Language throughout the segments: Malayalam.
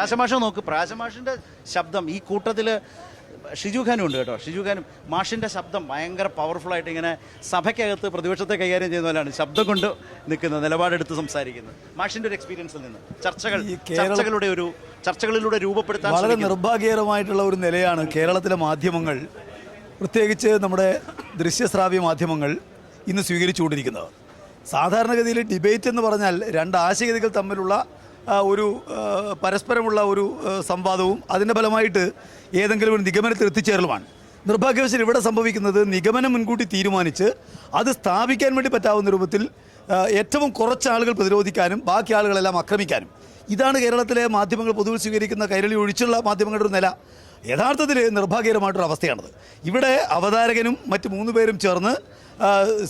പ്രകാശമാഷ നോക്ക് പ്രകാശമാഷിന്റെ ശബ്ദം ഈ കൂട്ടത്തിൽ ഷിജു ഖാനും ഉണ്ട് കേട്ടോ. ഷിജു ഖാനും മാഷിന്റെ ശബ്ദം ഭയങ്കര പവർഫുൾ ആയിട്ട് ഇങ്ങനെ സഭയ്ക്കകത്ത് പ്രതിപക്ഷത്തെ കൈകാര്യം ചെയ്യുന്ന പോലെയാണ് ശബ്ദം കൊണ്ട് നിൽക്കുന്നത് നിലപാടെടുത്ത് സംസാരിക്കുന്നത്. മാഷിന്റെ ഒരു എക്സ്പീരിയൻസിൽ നിന്ന്. ചർച്ചകൾ ഈ ചർച്ചകളുടെ ഒരു ചർച്ചകളിലൂടെ രൂപപ്പെടുത്താൻ വളരെ. നിർഭാഗ്യകരമായിട്ടുള്ള ഒരു നിലയാണ് കേരളത്തിലെ മാധ്യമങ്ങൾ പ്രത്യേകിച്ച് നമ്മുടെ ദൃശ്യശ്രാവ്യ മാധ്യമങ്ങൾ ഇന്ന് സ്വീകരിച്ചുകൊണ്ടിരിക്കുന്നത്. സാധാരണഗതിയിൽ ഡിബേറ്റ് എന്ന് പറഞ്ഞാൽ രണ്ട് ആശയഗതികൾ തമ്മിലുള്ള ഒരു പരസ്പരമുള്ള ഒരു സംവാദവും അതിന്റെ ഫലമായിട്ട് ഏതെങ്കിലും ഒരു നിഗമനത്തിൽ എത്തിച്ചേരലുമാണ്. നിർഭാഗ്യവശാൽ ഇവിടെ സംഭവിക്കുന്നത് നിഗമനം മുൻകൂട്ടി തീരുമാനിച്ച് അത് സ്ഥാപിക്കാൻ വേണ്ടി പറ്റാവുന്ന രൂപത്തിൽ ഏറ്റവും കുറച്ച് ആളുകൾ പ്രതിരോധിക്കാനും ബാക്കി ആളുകളെല്ലാം ആക്രമിക്കാനും. ഇതാണ് കേരളത്തിലെ മാധ്യമങ്ങൾ പൊതുവിൽ സ്വീകരിക്കുന്ന കൈരളി ഒഴിച്ചുള്ള മാധ്യമങ്ങളുടെ ഒരു നില. യഥാർത്ഥത്തിൽ നിർഭാഗ്യകരമായിട്ടൊരു അവസ്ഥയാണത്. ഇവിടെ അവതാരകനും മറ്റ് മൂന്ന് പേരും ചേർന്ന്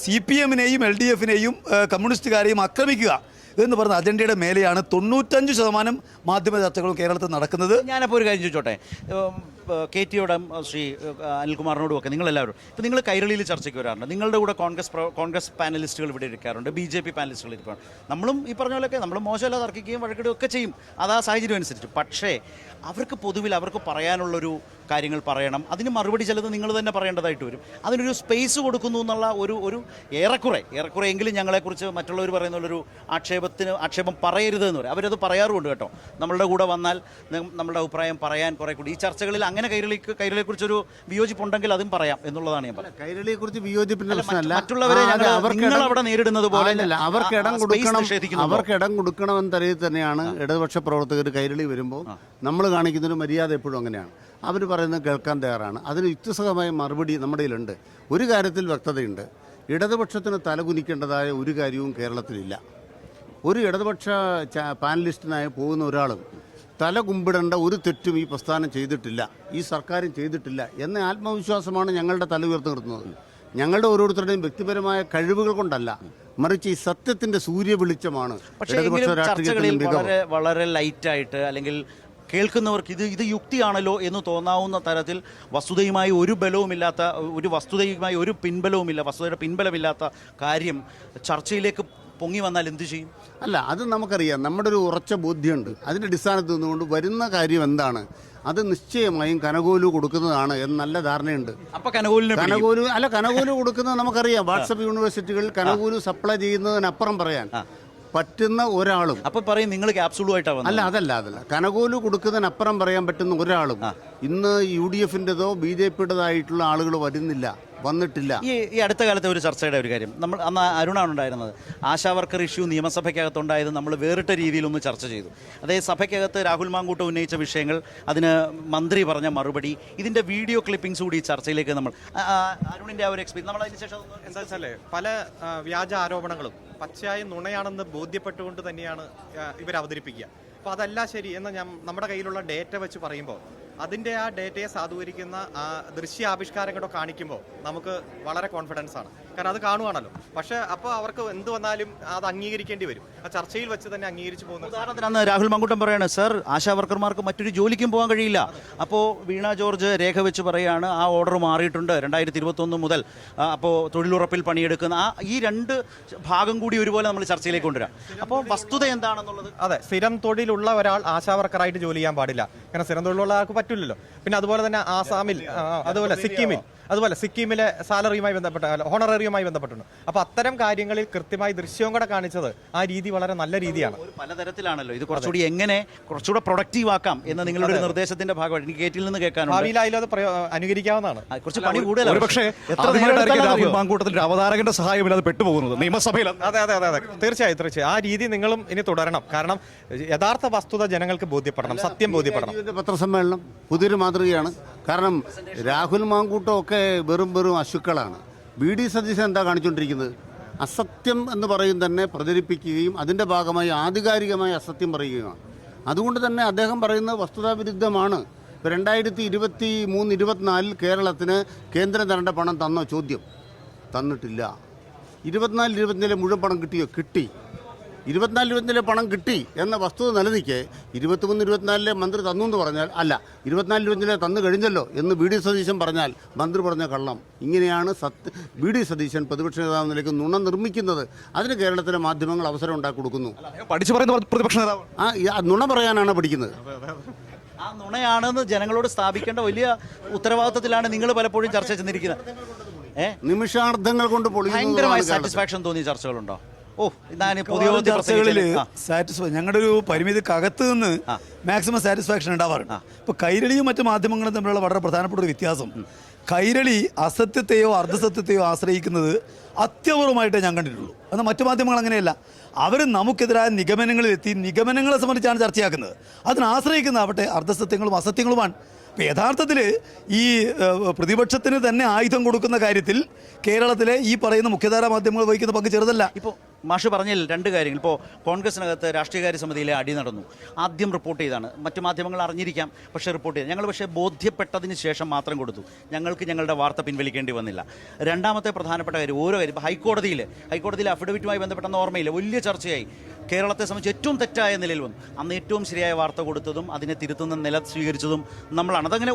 സി പി എമ്മിനെയും എൽ ഡി എഫിനെയും കമ്മ്യൂണിസ്റ്റുകാരെയും ആക്രമിക്കുക എന്ന് പറഞ്ഞ അജണ്ടയുടെ മേലെയാണ് തൊണ്ണൂറ്റഞ്ച് ശതമാനം മാധ്യമ ചർച്ചകളും കേരളത്തിൽ നടക്കുന്നത്. ഞാനപ്പോൾ ഒരു കാര്യം ചോദിച്ചോട്ടെ? കെ ടിയോടും ശ്രീ അനിൽകുമാറിനോടും ഒക്കെ നിങ്ങളെല്ലാവരും ഇപ്പോൾ നിങ്ങൾ കൈരളിയിൽ ചർച്ചയ്ക്ക് വരാറുണ്ട്. നിങ്ങളുടെ കൂടെ കോൺഗ്രസ് കോൺഗ്രസ് പാനലിസ്റ്റുകൾ ഇവിടെ ഇരിക്കാറുണ്ട് ബി ജെ പി പാനലിസ്റ്റുകൾ ഇരിക്കാറുണ്ട് നമ്മളും ഈ പറഞ്ഞ പോലെയൊക്കെ നമ്മൾ മോശമല്ല തർക്കിക്കുകയും വഴക്കിടുകയും ഒക്കെ ചെയ്യും. അത് ആ സാഹചര്യം അനുസരിച്ച്. പക്ഷേ അവർക്ക് പൊതുവിൽ അവർക്ക് പറയാനുള്ളൊരു കാര്യങ്ങൾ പറയണം. അതിന് മറുപടി ചിലത് നിങ്ങൾ തന്നെ പറയേണ്ടതായിട്ട് വരും. അതിനൊരു സ്പേസ് കൊടുക്കുന്നു എന്നുള്ള ഒരു ഒരു ഏറെക്കുറെ ഏറെക്കുറെ എങ്കിലും ഞങ്ങളെക്കുറിച്ച് മറ്റുള്ളവർ പറയുന്നുള്ളൊരു ആക്ഷേപത്തിന് ആക്ഷേപം പറയരുത് എന്ന് പറയും. അവരത് പറയാറുമുണ്ട് കേട്ടോ. നമ്മളുടെ കൂടെ വന്നാൽ നമ്മളുടെ അഭിപ്രായം പറയാൻ കുറേ കൂടി. ഈ ചർച്ചകളിൽ അങ്ങനെ കൈരളിക്ക് കൈരളിയെക്കുറിച്ചൊരു വിയോജിപ്പുണ്ടെങ്കിൽ അതും പറയാം എന്നുള്ളതാണ് ഞാൻ പറയുന്നത് കൈരളിയെ കുറിച്ച് വിയോജിപ്പിന്റെ പ്രശ്നമല്ല. മറ്റുള്ളവരെ നിങ്ങൾ ഇടം- അവിടെ നേരിടുന്നത് പോലെ അവർക്ക് ഇടം കൊടുക്കണം അവർക്ക് ഇടം കൊടുക്കണമെന്ന തരയിൽ തന്നെയാണ് ഇടതുപക്ഷ പ്രവർത്തകർ കൈരളി വരുമ്പോൾ നമ്മൾ കാണിക്കുന്നൊരു മര്യാദ എപ്പോഴും അങ്ങനെയാണ്. അവർ പറയുന്നത് കേൾക്കാൻ തയ്യാറാണ്. അതിന് യുക്തിസഹമായ മറുപടി നമ്മുടെ കയ്യിലുണ്ട്. ഒരു കാര്യത്തിൽ വ്യക്തതയുണ്ട്. ഇടതുപക്ഷത്തിന് തലകുനിക്കേണ്ടതായ ഒരു കാര്യവും കേരളത്തിലില്ല. ഒരു ഇടതുപക്ഷ പാനലിസ്റ്റിനായി പോകുന്ന ഒരാളും തല കുമ്പിടേണ്ട ഒരു തെറ്റും ഈ പ്രസ്ഥാനം ചെയ്തിട്ടില്ല. ഈ സർക്കാരും ചെയ്തിട്ടില്ല എന്ന ആത്മവിശ്വാസമാണ് ഞങ്ങളുടെ തല ഉയർത്തി നിർത്തുന്നത്. ഞങ്ങളുടെ ഓരോരുത്തരുടെയും വ്യക്തിപരമായ കഴിവുകൾ കൊണ്ടല്ല മറിച്ച് ഈ സത്യത്തിന്റെ സൂര്യ വെളിച്ചമാണ് വളരെ ലൈറ്റ് ആയിട്ട് അല്ലെങ്കിൽ കേൾക്കുന്നവർക്ക് ഇത് ഇത് യുക്തിയാണല്ലോ എന്ന് തോന്നാവുന്ന തരത്തിൽ വസ്തുതയുമായി ഒരു ബലവുമില്ലാത്ത ഒരു വസ്തുതയുമായി ഒരു പിൻബലവുമില്ല വസ്തുതയുടെ പിൻബലമില്ലാത്ത കാര്യം ചർച്ചയിലേക്ക് പൊങ്ങി വന്നാൽ എന്ത് ചെയ്യും? അല്ല അത് നമുക്കറിയാം. നമ്മുടെ ഒരു ഉറച്ച ബോധ്യമുണ്ട്. അതിന്റെ അടിസ്ഥാനത്ത് നിന്നുകൊണ്ട് വരുന്ന കാര്യം എന്താണ്? അത് നിശ്ചയമായും കനകോലു കൊടുക്കുന്നതാണ് എന്ന് നല്ല ധാരണയുണ്ട്. അപ്പൊ കനകോലിനെ കനകോലു അല്ല കനകോലു കൊടുക്കുന്നത് നമുക്കറിയാം. വാട്സപ്പ് യൂണിവേഴ്സിറ്റികളിൽ കനകോലു സപ്ലൈ ചെയ്യുന്നതിനപ്പുറം പറയാൻ. പറ്റുന്ന ഒരാളും അപ്പൊ പറയും നിങ്ങൾ ക്യാപ്സൂളുമായിട്ടാണ് വന്നത്. അല്ല അതല്ല അതല്ല. കനകോൽ കൊടുക്കുന്നതിനപ്പുറം പറയാൻ പറ്റുന്ന ഒരാളും ഇന്ന് യു ഡി എഫിന്റെതോ ബി ജെ പിയുടേതായിട്ടുള്ള ആളുകൾ വരുന്നില്ല വന്നിട്ടില്ല. ഈ ഈ അടുത്ത കാലത്തെ ഒരു ചർച്ചയുടെ ഒരു കാര്യം. നമ്മൾ അന്ന് അരുണാണ് ഉണ്ടായിരുന്നത്. ആശാ വർക്കർ ഇഷ്യൂ നിയമസഭയ്ക്കകത്തുണ്ടായത് നമ്മൾ വേറിട്ട രീതിയിലൊന്ന് ചർച്ച ചെയ്തു. അതായത് സഭയ്ക്കകത്ത് രാഹുൽ മാങ്കൂട്ടം ഉന്നയിച്ച വിഷയങ്ങൾ അതിന് മന്ത്രി പറഞ്ഞ മറുപടി ഇതിന്റെ വീഡിയോ ക്ലിപ്പിംഗ്സ് കൂടി ഈ ചർച്ചയിലേക്ക് നമ്മൾ അരുണിന്റെ ആ, അരുണിന്റെ ആ ഒരു എക്സ്പീരിയൻസ് നമ്മൾ അതിന് ശേഷം എന്താ വെച്ചാൽ പല വ്യാജ ആരോപണങ്ങളും പച്ചയായ നുണയാണെന്ന് ബോധ്യപ്പെട്ടുകൊണ്ട് തന്നെയാണ് ഇവർ അവതരിപ്പിക്കുക അപ്പോൾ അതല്ല ശരി എന്ന് ഞാൻ നമ്മുടെ കയ്യിലുള്ള ഡേറ്റ വെച്ച് പറയുമ്പോൾ അതിന്റെ ആ ഡേറ്റയെ സാധൂകരിക്കുന്ന ആ ദൃശ്യാവിഷ്കാരങ്ങളോ കാണിക്കുമ്പോൾ നമുക്ക് വളരെ കോൺഫിഡൻസ് ആണ്. കാരണം അത് കാണുവാണല്ലോ. പക്ഷേ അപ്പോൾ അവർക്ക് എന്ത് വന്നാലും അത് അംഗീകരിക്കേണ്ടി വരും. ആ ചർച്ചയിൽ വെച്ച് തന്നെ അംഗീകരിച്ചു പോകുന്ന ഉദാഹരണത്തിന് അന്ന് രാഹുൽ മങ്കുട്ടം പറയാണ് സർ ആശാ വർക്കർമാർക്ക് മറ്റൊരു ജോലിക്കും പോകാൻ കഴിയില്ല. അപ്പോൾ വീണ ജോർജ് രേഖ വെച്ച് പറയാണ് ആ ഓർഡർ മാറിയിട്ടുണ്ട് രണ്ടായിരത്തി ഇരുപത്തൊന്ന് മുതൽ അപ്പോൾ തൊഴിലുറപ്പിൽ പണിയെടുക്കുന്ന ആ ഈ രണ്ട് ഭാഗം കൂടി ഒരുപോലെ നമ്മൾ ചർച്ചയിലേക്ക് കൊണ്ടുവരാം. അപ്പോൾ വസ്തുത എന്താണെന്നുള്ളത്? അതെ സ്ഥിരം തൊഴിലുള്ള ഒരാൾ ആശാവർക്കറായിട്ട് ജോലി ചെയ്യാൻ പാടില്ല. കാരണം സ്ഥിരം തൊഴിലുള്ള ആൾക്ക് പറ്റില്ലല്ലോ. പിന്നെ അതുപോലെ തന്നെ ആസാമിൽ അതുപോലെ സിക്കിമിൽ അതുപോലെ സിക്കിമിലെ സാലറിയുമായി ബന്ധപ്പെട്ട ഹോണററിയുമായി ബന്ധപ്പെട്ടുണ്ട് അപ്പോൾ അത്തരം കാര്യങ്ങളിൽ കൃത്യമായി ദൃശ്യവും കൂടെ കാണിച്ചത് ആ രീതി വളരെ നല്ല രീതിയാണ്. ഒരു പലതരത്തിലാണല്ലോ. ഇത് കുറച്ചുകൂടി എങ്ങനെ കുറച്ചുകൂടെ പ്രൊഡക്റ്റീവ് ആക്കാം എന്ന നിങ്ങളുടെ ഒരു നിർദ്ദേശത്തിന്റെ ഭാഗമായിട്ട്. എനിക്ക് ഗേറ്റിൽ നിന്ന് കേൾക്കാനുണ്ട്. ഭാവിയിലായാലും അത് അനുകരിക്കാവുന്നതാണ്. കുറച്ച് പണി കൂടുതലാണ്. പക്ഷേ മാങ്കൂട്ടത്തിന്റെ അവതാരകന്റെ സഹായമില്ലാതെ പെട്ടുപോകുന്നത്. നിയമസഭയിൽ അതെ അതെ അതെ അതെ തീർച്ചയായും തീർച്ചയായും. ആ രീതി നിങ്ങളും ഇനി തുടരണം. കാരണം യഥാർത്ഥ വസ്തുത ജനങ്ങൾക്ക് ബോധ്യപ്പെടണം സത്യം ബോധ്യപ്പെടണം. പത്രസമ്മേളനം പുതിയൊരു മാതൃകയാണ്. കാരണം രാഹുൽ മാങ്കൂട്ടം ഒക്കെ വെറും വെറും അശുക്കളാണ്. ബി ഡി സതീശൻ എന്താ കാണിച്ചുകൊണ്ടിരിക്കുന്നത് അസത്യം എന്ന് പറയും തന്നെ പ്രചരിപ്പിക്കുകയും അതിന്റെ ഭാഗമായി ആധികാരികമായി അസത്യം പറയുകയുമാണ്. അതുകൊണ്ട് തന്നെ അദ്ദേഹം പറയുന്നത് വസ്തുതാവിരുദ്ധമാണ് രണ്ടായിരത്തി ഇരുപത്തി മൂന്ന് ഇരുപത്തിനാലിൽ കേരളത്തിന് കേന്ദ്രം തരേണ്ട പണം തന്നോ? ചോദ്യം. തന്നിട്ടില്ല. ഇരുപത്തിനാലിൽ ഇരുപത്തിനാലിൽ മുഴുവൻ പണം കിട്ടിയോ? കിട്ടി. ഇരുപത്തിനാല് ഇരുപത്തിനാലിലെ പണം കിട്ടി എന്ന വസ്തുത നിലനിൽക്കെ ഇരുപത്തിമൂന്ന് ഇരുപത്തിനാലിലെ മന്ത്രി തന്നു എന്ന് പറഞ്ഞാൽ അല്ല ഇരുപത്തിനാല് ഇരുപത്തിനാലെ തന്നു കഴിഞ്ഞല്ലോ എന്ന് വി ഡി സതീശൻ പറഞ്ഞാൽ മന്ത്രി പറഞ്ഞ കള്ളം. ഇങ്ങനെയാണ് സത്യ വി ഡി സതീശൻ പ്രതിപക്ഷ നേതാവ് നിലയ്ക്ക് നുണ നിർമ്മിക്കുന്നത്. അതിന് കേരളത്തിലെ മാധ്യമങ്ങൾ അവസരം ഉണ്ടാക്കി കൊടുക്കുന്നു പഠിച്ചു പറയുന്ന പ്രതിപക്ഷ നേതാവ് ആ നുണ പറയാനാണ് പഠിക്കുന്നത്. ആ നുണയാണെന്ന് ജനങ്ങളോട് സ്ഥാപിക്കേണ്ട വലിയ ഉത്തരവാദിത്തത്തിലാണ് നിങ്ങൾ പലപ്പോഴും ചർച്ച ചെന്നിരിക്കുന്നത്. നിമിഷാർത്ഥങ്ങൾ കൊണ്ട് ഭയങ്കരമായ സാറ്റിസ്ഫാക്ഷൻ തോന്നിയ ചർച്ചകളുണ്ടോ? ഓ ഇതാണ് ചർച്ചകളിൽ സാറ്റിസ്ഫൈ ഞങ്ങളുടെ ഒരു പരിമിതിക്കകത്ത് നിന്ന് മാക്സിമം സാറ്റിസ്ഫാക്ഷൻ ഉണ്ടാവാറുണ്ട്. ഇപ്പോൾ കൈരളിയും മറ്റു മാധ്യമങ്ങളും തമ്മിലുള്ള വളരെ പ്രധാനപ്പെട്ട ഒരു വ്യത്യാസം. കൈരളി അസത്യത്തെയോ അർദ്ധസത്യത്തെയോ ആശ്രയിക്കുന്നത് അത്യപൂർവമായിട്ടേ ഞാൻ കണ്ടിട്ടുള്ളൂ. എന്നാൽ മറ്റു മാധ്യമങ്ങൾ അങ്ങനെയല്ല. അവർ നമുക്കെതിരായ നിഗമനങ്ങളിലെത്തി നിഗമനങ്ങളെ സംബന്ധിച്ചാണ് ചർച്ചയാക്കുന്നത്. അതിനെ ആശ്രയിക്കുന്നതാവട്ടെ അർദ്ധസത്യങ്ങളും അസത്യങ്ങളുമാണ്. ഇപ്പം യഥാർത്ഥത്തിൽ ഈ പ്രതിപക്ഷത്തിന് തന്നെ ആയുധം കൊടുക്കുന്ന കാര്യത്തിൽ കേരളത്തിലെ ഈ പറയുന്ന മുഖ്യധാരാ മാധ്യമങ്ങൾ വഹിക്കുന്ന പങ്ക് ചെറുതല്ല. ഇപ്പോൾ മാഷ് പറഞ്ഞില്ല രണ്ട് കാര്യങ്ങൾ. ഇപ്പോൾ കോൺഗ്രസിനകത്ത് രാഷ്ട്രീയകാര്യ സമിതിയിലെ അടി നടന്നു. ആദ്യം റിപ്പോർട്ട് ചെയ്താണ്. മറ്റു മാധ്യമങ്ങൾ അറിഞ്ഞിരിക്കാം പക്ഷേ റിപ്പോർട്ട് ചെയ്ത്. ഞങ്ങൾ പക്ഷേ ബോധ്യപ്പെട്ടതിന് ശേഷം മാത്രം കൊടുത്തു. ഞങ്ങൾക്ക് ഞങ്ങളുടെ വാർത്ത പിൻവലിക്കേണ്ടി വന്നില്ല. രണ്ടാമത്തെ പ്രധാനപ്പെട്ട കാര്യം ഓരോ കാര്യം. ഇപ്പോൾ ഹൈക്കോടതിയിൽ ഹൈക്കോടതിയിലെ അഫിഡവിറ്റുമായി ബന്ധപ്പെട്ടെന്ന ഓർമ്മയില്ല. വലിയ ചർച്ചയായി. കേരളത്തെ സംബന്ധിച്ച് ഏറ്റവും തെറ്റായ നിലയിൽ വന്നു. അന്ന് ഏറ്റവും ശരിയായ വാർത്ത കൊടുത്തതും അതിനെ തിരുത്തുന്ന നില സ്വീകരിച്ചതും നമ്മളാണ്. അതങ്ങനെ